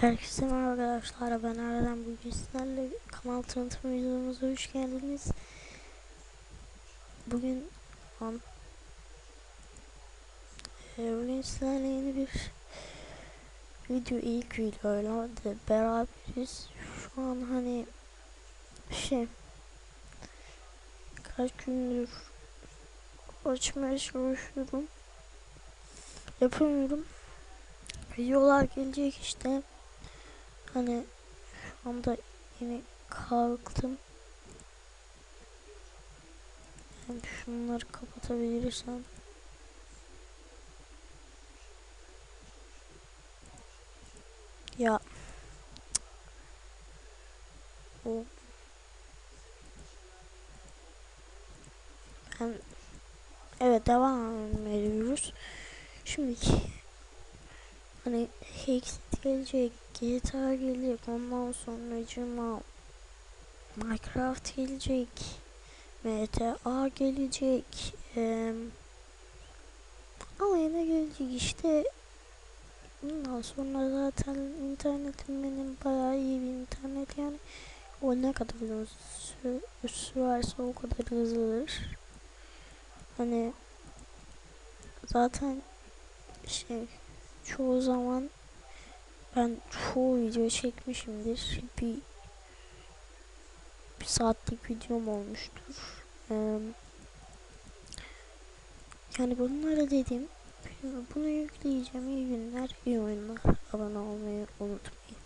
Herkese merhaba arkadaşlar ben Erdem. Bugün sizlerle kanal tanıtım videomuza hoş geldiniz. Bugün an e, bugün sizlerle yeni bir video ilk videoyla de beraberiz. Şu an hani şey kaç gündür açmaya çalışıyorum. Yapamıyorum. Videolar gelecek işte hani şu anda yeni kalktım. Yani şunları kapatabilirsem. Ya. O ben evet devam ediyoruz. Şimdi hani Hexit gelecek, GTA gelecek, ondan sonra cuma Minecraft gelecek, MTA gelecek, ama yine gelecek işte. Bundan sonra zaten internetim benim bayağı iyi bir internet yani. O ne kadar uzun sü sürerse o kadar hızlıdır. Hani zaten şey çoğu zaman ben çoğu video çekmişimdir. Bir bir saatlik videom olmuştur. Ee, yani bunlara dedim. Bunu yükleyeceğim. İyi günler, iyi oyunlar. Abone olmayı unutmayın.